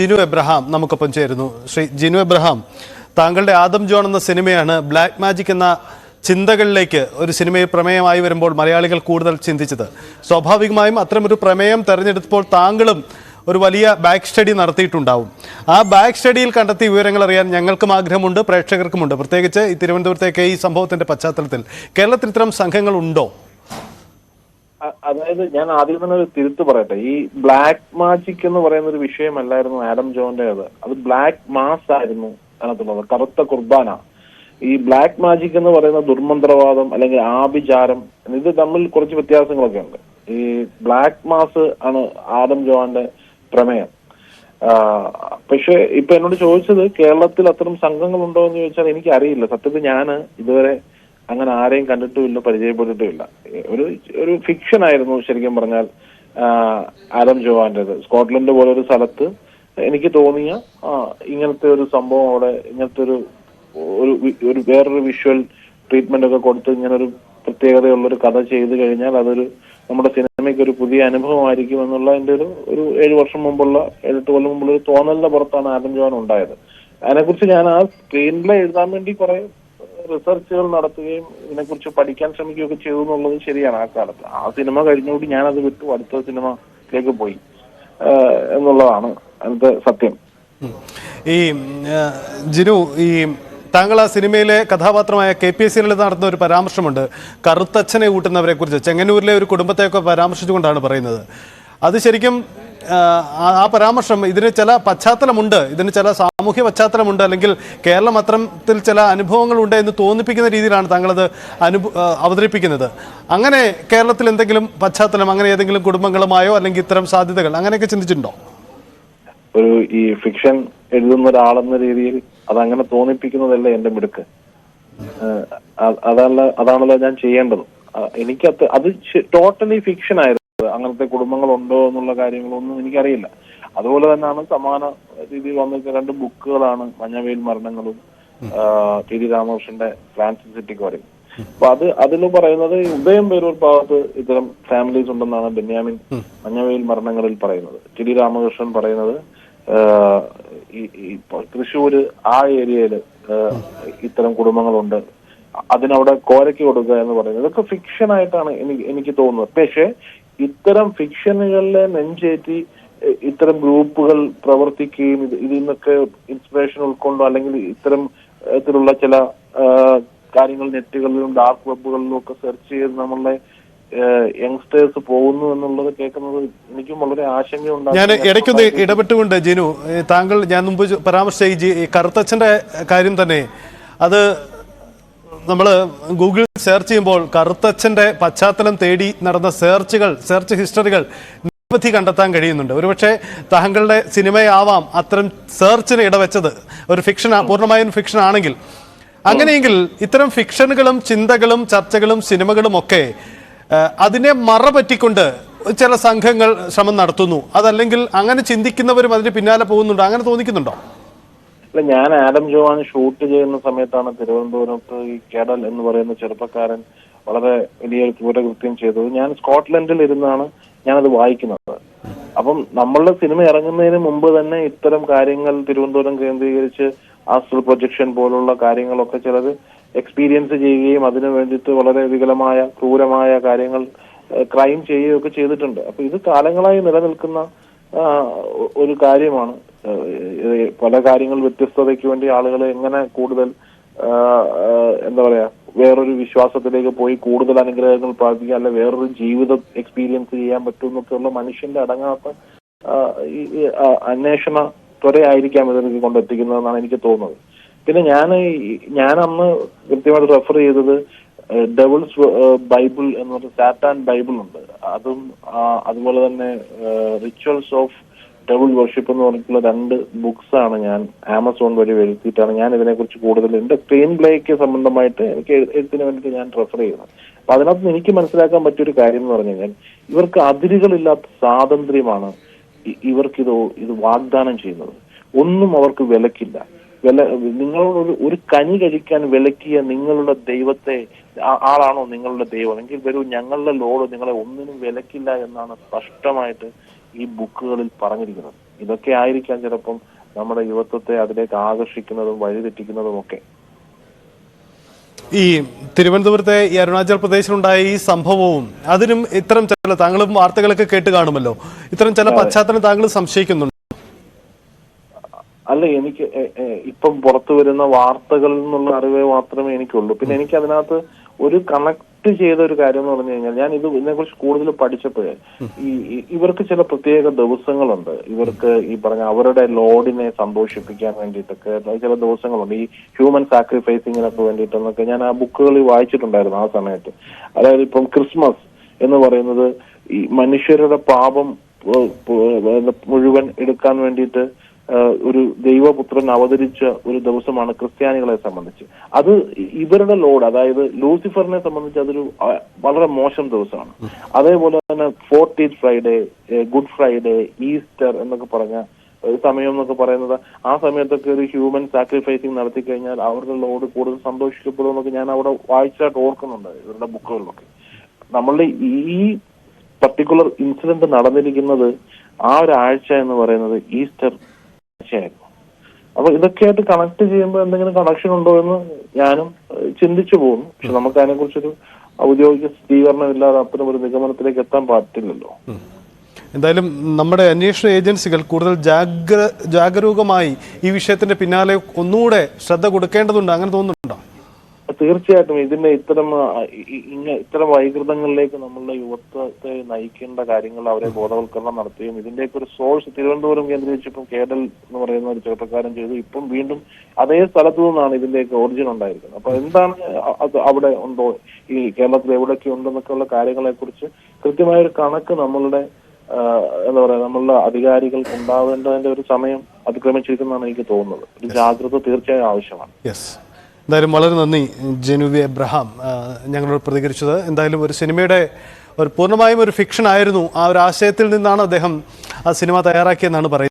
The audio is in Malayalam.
ജിനു എബ്രഹാം നമുക്കൊപ്പം ചേരുന്നു. ശ്രീ ജിനു എബ്രഹാം താങ്കളുടെ ആദം ജോൺ എന്ന സിനിമയാണ് ബ്ലാക്ക് മാജിക് എന്ന ചിന്തകളിലേക്ക് ഒരു സിനിമയിൽ പ്രമേയമായി വരുമ്പോൾ മലയാളികൾ കൂടുതൽ ചിന്തിച്ചത്. സ്വാഭാവികമായും അത്തരമൊരു പ്രമേയം തെരഞ്ഞെടുത്തപ്പോൾ താങ്കളും ഒരു വലിയ ബാക്ക് സ്റ്റഡി നടത്തിയിട്ടുണ്ടാവും. ആ ബാക്ക് സ്റ്റഡിയിൽ കണ്ടെത്തിയ വിവരങ്ങൾ അറിയാൻ ഞങ്ങൾക്കും ആഗ്രഹമുണ്ട് പ്രേക്ഷകർക്കുമുണ്ട്. പ്രത്യേകിച്ച് ഈ തിരുവനന്തപുരത്തേക്ക് ഈ സംഭവത്തിന്റെ പശ്ചാത്തലത്തിൽ. കേരളത്തിൽ ഇത്തരം അ- അതായത് ഞാൻ ആദ്യം തന്നെ ഒരു തിരുത്ത് പറയട്ടെ. ഈ ബ്ലാക്ക് മാജിക് എന്ന് പറയുന്ന ഒരു വിഷയമല്ലായിരുന്നു ആഡം ജോന്റെ അത് ബ്ലാക്ക് മാസ് ആയിരുന്നു അതിനകത്തുള്ളത്. കറുത്ത കുർബാന. ഈ ബ്ലാക്ക് മാജിക് എന്ന് പറയുന്ന ദുർമന്ത്രവാദം അല്ലെങ്കിൽ ആഭിചാരം ഇത് തമ്മിൽ കുറച്ച് വ്യത്യാസങ്ങളൊക്കെ ഉണ്ട്. ഈ ബ്ലാക്ക് മാസ് ആണ് ആദം ജോന്റെ പ്രമേയം. പക്ഷേ ഇപ്പൊ എന്നോട് ചോദിച്ചത് കേരളത്തിൽ അത്തരം സംഘങ്ങൾ ഉണ്ടോ എന്ന് ചോദിച്ചാൽ എനിക്ക് അറിയില്ല സത്യത്തിൽ ഞാൻ ഇതുവരെ അങ്ങനെ ആരെയും കണ്ടിട്ടുമില്ല പരിചയപ്പെട്ടിട്ടുമില്ല ഒരു ഒരു ഫിക്ഷൻ ആയിരുന്നു ശരിക്കും പറഞ്ഞാൽ ആലം ജോവാന്റെ സ്കോട്ട്ലൻഡ് പോലെ ഒരു സ്ഥലത്ത് എനിക്ക് തോന്നിയ ഇങ്ങനത്തെ ഒരു സംഭവം അവിടെ ഇങ്ങനത്തെ ഒരു ഒരു വേറൊരു വിഷ്വൽ ട്രീറ്റ്മെന്റ് ഒക്കെ കൊടുത്ത് ഇങ്ങനെ ഒരു കഥ ചെയ്തു കഴിഞ്ഞാൽ അതൊരു നമ്മുടെ സിനിമയ്ക്ക് ഒരു പുതിയ അനുഭവമായിരിക്കും എന്നുള്ള എന്റെ ഒരു ഒരു ഏഴ് വർഷം മുമ്പുള്ള ഏഴെട്ട് കൊല്ലം മുമ്പുള്ള ഒരു തോന്നലിന്റെ പുറത്താണ് ആദം ജോൻ ഉണ്ടായത്. അതിനെക്കുറിച്ച് ഞാൻ ആ സ്ക്രീനിൽ എഴുതാൻ വേണ്ടി കുറെ റിസർച്ചുകൾ നടത്തുകയും ഇതിനെക്കുറിച്ച് പഠിക്കാൻ ശ്രമിക്കുകയൊക്കെ ചെയ്തു എന്നുള്ളത് ശരിയാണ് ആ കാലത്ത്. ആ സിനിമ കഴിഞ്ഞുകൂടി ഞാനത് വിട്ടു. അടുത്ത സിനിമയിലേക്ക് പോയി. എന്നുള്ളതാണ് അതിന്റെ സത്യം. ഈ ജിനു ഈ താങ്കൾ ആ സിനിമയിലെ കഥാപാത്രമായ കെ പി എസ് സിയിൽ നടത്തുന്ന ഒരു പരാമർശമുണ്ട്. കറുത്തച്ഛനെ കൂട്ടുന്നവരെ കുറിച്ച് ചെങ്ങന്നൂരിലെ ഒരു കുടുംബത്തെയൊക്കെ പരാമർശിച്ചുകൊണ്ടാണ് പറയുന്നത്. അത് ശരിക്കും ആ, പരാമർശം ഇതിന് ചില പശ്ചാത്തലമുണ്ട്. ഇതിന് ചില സാമൂഹ്യ പശ്ചാത്തലമുണ്ട്. അല്ലെങ്കിൽ കേരളം അത്തരത്തിൽ ചില അനുഭവങ്ങളുണ്ട് എന്ന് തോന്നിപ്പിക്കുന്ന രീതിയിലാണ് താങ്കളത് അനുഭ അവതരിപ്പിക്കുന്നത്. അങ്ങനെ കേരളത്തിൽ എന്തെങ്കിലും പശ്ചാത്തലം അങ്ങനെ ഏതെങ്കിലും കുടുംബങ്ങളുമായോ അല്ലെങ്കിൽ ഇത്തരം സാധ്യതകൾ അങ്ങനെയൊക്കെ ചിന്തിച്ചിട്ടുണ്ടോ? ഒരു ഈ ഫിക്ഷൻ എഴുതുന്ന ഒരാളെന്ന രീതിയിൽ അതങ്ങനെ തോന്നിപ്പിക്കുന്നതല്ല എന്റെ മിടുക്ക്. അതാണല്ലോ അതാണല്ലോ ഞാൻ ചെയ്യേണ്ടത്. എനിക്കത് അത് ടോട്ടലി ഫിക്ഷൻ ആയിരുന്നു. അങ്ങനത്തെ കുടുംബങ്ങളുണ്ടോ എന്നുള്ള കാര്യങ്ങളൊന്നും എനിക്കറിയില്ല. അതുപോലെ തന്നെയാണ് സമാന രീതിയിൽ വന്നിരിക്കുന്ന രണ്ട് ബുക്കുകളാണ് മഞ്ഞവെയിൽ മരണങ്ങളും ടി ഡി രാമകൃഷ്ണന്റെ ഫ്രാൻസിസ് സിറ്റിക്ക് പറയും അപ്പൊ അത് അതിൽ പറയുന്നത് ഉദയം പേരൂർ ഭാഗത്ത് ഇത്തരം ഫാമിലീസ് ഉണ്ടെന്നാണ് ബെന്യാമിൻ മഞ്ഞവെയിൽ മരണങ്ങളിൽ പറയുന്നത്. ടി ഡി രാമകൃഷ്ണൻ പറയുന്നത് ഈ തൃശ്ശൂര് ആ ഏരിയയിൽ ഇത്തരം കുടുംബങ്ങളുണ്ട്. അതിനവിടെ കോരയ്ക്ക് കൊടുക്കുക എന്ന് പറയുന്നത്. ഇതൊക്കെ ഫിക്ഷൻ ആയിട്ടാണ് എനിക്ക് എനിക്ക് തോന്നുന്നത്. പക്ഷേ ഇത്തരം ഫിക്ഷനുകളിലെ നെഞ്ചേറ്റി ഇത്തരം ഗ്രൂപ്പുകൾ പ്രവർത്തിക്കുകയും ഇത് ഇതിൽ നിന്നൊക്കെ ഇൻസ്പിറേഷൻ ഉൾക്കൊണ്ടോ അല്ലെങ്കിൽ ഇത്തരം തരത്തിലുള്ള ചില കാര്യങ്ങൾ നെറ്റുകളിലും ഡാർക്ക് വെബുകളിലും ഒക്കെ സെർച്ച് ചെയ്ത് നമ്മളെ യങ്സ്റ്റേഴ്സ് പോകുന്നു എന്നുള്ളത് കേൾക്കുന്നത് എനിക്കും വളരെ ആശങ്കയുണ്ടാകും ഞാൻ ഇടയ്ക്കൊന്ന് ഇടപെട്ടുകൊണ്ട് ജിനു താങ്കൾ ഞാൻ മുമ്പ് പരാമർശിച്ച ഈ കറുത്തച്ഛന്റെ കാര്യം തന്നെ അത് നമ്മൾ ഗൂഗിൾ സെർച്ച് ചെയ്യുമ്പോൾ കറുത്തച്ഛന്റെ പശ്ചാത്തലം തേടി നടന്ന സെർച്ചുകൾ സെർച്ച് ഹിസ്റ്ററികൾ നിരവധി കണ്ടെത്താൻ കഴിയുന്നുണ്ട്. ഒരുപക്ഷെ താങ്കളുടെ സിനിമയാവാം അത്തരം സെർച്ചിന് ഇടവെച്ചത്. ഒരു ഫിക്ഷൻ പൂർണമായും ഫിക്ഷൻ ആണെങ്കിൽ. അങ്ങനെയെങ്കിൽ ഇത്തരം ഫിക്ഷനുകളും ചിന്തകളും ചർച്ചകളും സിനിമകളും ഒക്കെ അതിനെ മറ പറ്റിക്കൊണ്ട് ചില സംഘങ്ങൾ ശ്രമം നടത്തുന്നു. അതല്ലെങ്കിൽ അങ്ങനെ ചിന്തിക്കുന്നവരും അതിന് പിന്നാലെ പോകുന്നുണ്ടോ. അങ്ങനെ തോന്നിക്കുന്നുണ്ടോ? അല്ല ഞാൻ ആഡം ജോവാൻ ഷൂട്ട് ചെയ്യുന്ന സമയത്താണ് തിരുവനന്തപുരത്ത് ഈ കേഡൽ എന്ന് പറയുന്ന ചെറുപ്പക്കാരൻ വളരെ വലിയൊരു ക്രൂരകൃത്യം ചെയ്തത്. ഞാൻ സ്കോട്ട്ലൻഡിൽ ഇരുന്നാണ് ഞാനത് വായിക്കുന്നത്. അപ്പം നമ്മളുടെ സിനിമ ഇറങ്ങുന്നതിന് മുമ്പ് തന്നെ ഇത്തരം കാര്യങ്ങൾ തിരുവനന്തപുരം കേന്ദ്രീകരിച്ച് ആസ്ട്രൽ പ്രൊജക്ഷൻ പോലുള്ള കാര്യങ്ങളൊക്കെ ചിലത് എക്സ്പീരിയൻസ് ചെയ്യുകയും അതിനു വേണ്ടിയിട്ട് വളരെ വികലമായ ക്രൂരമായ കാര്യങ്ങൾ ക്രൈം ചെയ്യുകയൊക്കെ ചെയ്തിട്ടുണ്ട്. അപ്പൊ ഇത് കാലങ്ങളായി നിലനിൽക്കുന്ന ഒരു കാര്യമാണ്. പല കാര്യങ്ങൾ വ്യത്യസ്തതയ്ക്ക് വേണ്ടി ആളുകൾ എങ്ങനെ കൂടുതൽ എന്താ പറയാ വേറൊരു വിശ്വാസത്തിലേക്ക് പോയി കൂടുതൽ അനുഗ്രഹങ്ങൾ പ്രാപിക്കുക അല്ലെ വേറൊരു ജീവിത എക്സ്പീരിയൻസ് ചെയ്യാൻ പറ്റും എന്നൊക്കെയുള്ള മനുഷ്യന്റെ അടങ്ങാത്ത ഈ അന്വേഷണ ത്വരയായിരിക്കാം ഇതിലേക്ക് കൊണ്ടെത്തിക്കുന്നതെന്നാണ് എനിക്ക് തോന്നുന്നത്. പിന്നെ ഞാൻ ഞാൻ അന്ന് കൃത്യമായിട്ട് റെഫർ ചെയ്തത് ഡെവിൾസ് ബൈബിൾ എന്ന് പറഞ്ഞ സാറ്റാൻ ബൈബിൾ ഉണ്ട്. അതും അതുപോലെ തന്നെ റിച്വൽസ് ഓഫ് ഡബിൾ വർഷിപ്പ് എന്ന് പറഞ്ഞിട്ടുള്ള രണ്ട് ബുക്സ് ആണ് ഞാൻ ആമസോൺ വഴി വരുത്തിയിട്ടാണ് ഞാൻ ഇതിനെക്കുറിച്ച് കൂടുതൽ എന്റെ സ്ക്രീൻ പ്ലേക്ക് സംബന്ധമായിട്ട് എനിക്ക് എഴു- എഴുത്തിന് വേണ്ടിയിട്ട് ഞാൻ റെഫർ ചെയ്യുന്നത്. അപ്പൊ അതിനകത്ത് എനിക്ക് മനസ്സിലാക്കാൻ പറ്റിയൊരു കാര്യം എന്ന് പറഞ്ഞു കഴിഞ്ഞാൽ ഇവർക്ക് അതിരുകളില്ലാത്ത സ്വാതന്ത്ര്യമാണ് ഇവർക്കിത് ഇവർക്ക് ഇത് ഇത് വാഗ്ദാനം ചെയ്യുന്നത്. ഒന്നും അവർക്ക് വിലക്കില്ല. വില നിങ്ങളോട് ഒരു- കനി കഴിക്കാൻ വിലക്കിയ നിങ്ങളുടെ ദൈവത്തെ ആളാണോ നിങ്ങളുടെ ദൈവം? എങ്കിൽ വരൂ ഞങ്ങളുടെ ലോഡ് നിങ്ങളെ ഒന്നിനും വിലക്കില്ല എന്നാണ് സ്പഷ്ടമായിട്ട് ഈ ബുക്കുകളിൽ പറഞ്ഞിരിക്കുന്നത്. ഇതൊക്കെ ആയിരിക്കാം ചിലപ്പം നമ്മുടെ യുവത്വത്തെ അതിലേക്ക് ആകർഷിക്കുന്നതും വഴിതെറ്റിക്കുന്നതും ഒക്കെ. ഈ തിരുവനന്തപുരത്തെ ഈ അരുണാചൽ പ്രദേശിലുണ്ടായ ഈ സംഭവവും അതിനും ഇത്തരം ചില താങ്കളും വാർത്തകളൊക്കെ കേട്ട് കാണുമല്ലോ. ഇത്തരം ചില പശ്ചാത്തലം താങ്കൾ സംശയിക്കുന്നുണ്ട്. അല്ല എനിക്ക് ഇപ്പം പുറത്തു വരുന്ന വാർത്തകളിൽ നിന്നുള്ള അറിവേ മാത്രമേ എനിക്കുള്ളൂ. പിന്നെ എനിക്ക് അതിനകത്ത് ഒരു കണക്ട് ചെയ്ത ഒരു കാര്യം എന്ന് പറഞ്ഞു കഴിഞ്ഞാൽ ഞാൻ ഇത് ഇതിനെ കുറിച്ച് കൂടുതൽ പഠിച്ചപ്പോഴേ ഈ ഇവർക്ക് ചില പ്രത്യേക ദിവസങ്ങളുണ്ട്. ഇവർക്ക് ഈ പറഞ്ഞ അവരുടെ ലോഡിനെ സന്തോഷിപ്പിക്കാൻ വേണ്ടിയിട്ടൊക്കെ ചില ദിവസങ്ങളുണ്ട്. ഈ ഹ്യൂമൻ സാക്രിഫൈസിങ്ങിനൊക്കെ വേണ്ടിയിട്ടെന്നൊക്കെ ഞാൻ ആ ബുക്കുകളിൽ വായിച്ചിട്ടുണ്ടായിരുന്നു ആ സമയത്ത്. അതായത് ഇപ്പം ക്രിസ്മസ് എന്ന് പറയുന്നത് ഈ മനുഷ്യരുടെ പാപം മുഴുവൻ എടുക്കാൻ വേണ്ടിയിട്ട് ഒരു ദൈവപുത്രൻ അവതരിച്ച ഒരു ദിവസമാണ് ക്രിസ്ത്യാനികളെ സംബന്ധിച്ച്. അത് ഇവരുടെ ലോഡ് അതായത് ലൂസിഫറിനെ സംബന്ധിച്ച് അതൊരു വളരെ മോശം ദിവസമാണ്. അതേപോലെ തന്നെ fourteen Friday Good Friday Easter എന്നൊക്കെ പറഞ്ഞ സമയം എന്നൊക്കെ പറയുന്നത്. ആ സമയത്തൊക്കെ ഒരു ഹ്യൂമൻ സാക്രിഫൈസിങ് നടത്തി കഴിഞ്ഞാൽ അവരുടെ ലോഡ് കൂടുതൽ സന്തോഷിക്കപ്പെടും എന്നൊക്കെ ഞാൻ അവിടെ വായിച്ചായിട്ട് ഓർക്കുന്നുണ്ട് ഇവരുടെ ബുക്കുകളിലൊക്കെ. നമ്മളുടെ ഈ പർട്ടിക്കുലർ ഇൻസിഡന്റ് നടന്നിരിക്കുന്നത് ആ ഒരു ആഴ്ച എന്ന് പറയുന്നത് ഈസ്റ്റർ ആഴ്ചയായിരുന്നു അപ്പൊ ഇതൊക്കെയായിട്ട് കണക്ട് ചെയ്യുമ്പോൾ എന്തെങ്കിലും കണക്ഷൻ ഉണ്ടോ എന്ന് ഞാനും ചിന്തിച്ചു പോകുന്നു. പക്ഷെ നമുക്ക് അതിനെക്കുറിച്ചൊരു ഔദ്യോഗിക സ്ഥിരീകരണം ഇല്ലാതെ അത്തരം ഒരു നിഗമനത്തിലേക്ക് എത്താൻ പറ്റില്ലല്ലോ. എന്തായാലും നമ്മുടെ അന്വേഷണ ഏജൻസികൾ കൂടുതൽ ജാഗ്ര ജാഗരൂകമായി ഈ വിഷയത്തിന്റെ പിന്നാലെ ഒന്നുകൂടെ ശ്രദ്ധ കൊടുക്കേണ്ടതുണ്ട്. അങ്ങനെ തോന്നുന്നുണ്ടോ? തീർച്ചയായിട്ടും ഇതിന്റെ ഇത്തരം ഇത്തരം വൈകൃതങ്ങളിലേക്ക് നമ്മളുടെ യുവത്വത്തെ നയിക്കേണ്ട കാര്യങ്ങൾ അവരെ ബോധവൽക്കരണം നടത്തുകയും ഇതിന്റെയൊക്കെ ഒരു സോഴ്സ് തിരുവനന്തപുരം കേന്ദ്രീകരിച്ച് ഇപ്പം കേഡൽ എന്ന് പറയുന്ന ഒരു ചെറുപ്പക്കാരൻ ചെയ്തു. ഇപ്പം വീണ്ടും അതേ സ്ഥലത്തു നിന്നാണ് ഇതിന്റെയൊക്കെ ഒറിജിൻ ഉണ്ടായിരിക്കുന്നത്. അപ്പൊ എന്താണ് അത് അവിടെ ഉണ്ടോ? ഈ കേരളത്തിൽ എവിടെയൊക്കെ ഉണ്ടെന്നൊക്കെ ഉള്ള കാര്യങ്ങളെ കുറിച്ച് കൃത്യമായ ഒരു കണക്ക് നമ്മളുടെ എന്താ പറയാ നമ്മളുടെ അധികാരികൾക്ക് ഉണ്ടാവേണ്ടതിന്റെ ഒരു സമയം അതിക്രമിച്ചിരിക്കുന്നതാണ് എനിക്ക് തോന്നുന്നത്. ഒരു ജാഗ്രത തീർച്ചയായും ആവശ്യമാണ്. യെസ് എന്തായാലും വളരെ നന്ദി ജനുവി എബ്രഹാം ഞങ്ങളോട് പ്രതികരിച്ചത്. എന്തായാലും ഒരു സിനിമയുടെ ഒരു പൂർണമായും ഒരു ഫിക്ഷൻ ആയിരുന്നു. ആ ഒരു ആശയത്തിൽ നിന്നാണ് അദ്ദേഹം ആ സിനിമ തയ്യാറാക്കിയെന്നാണ് പറയുന്നത്.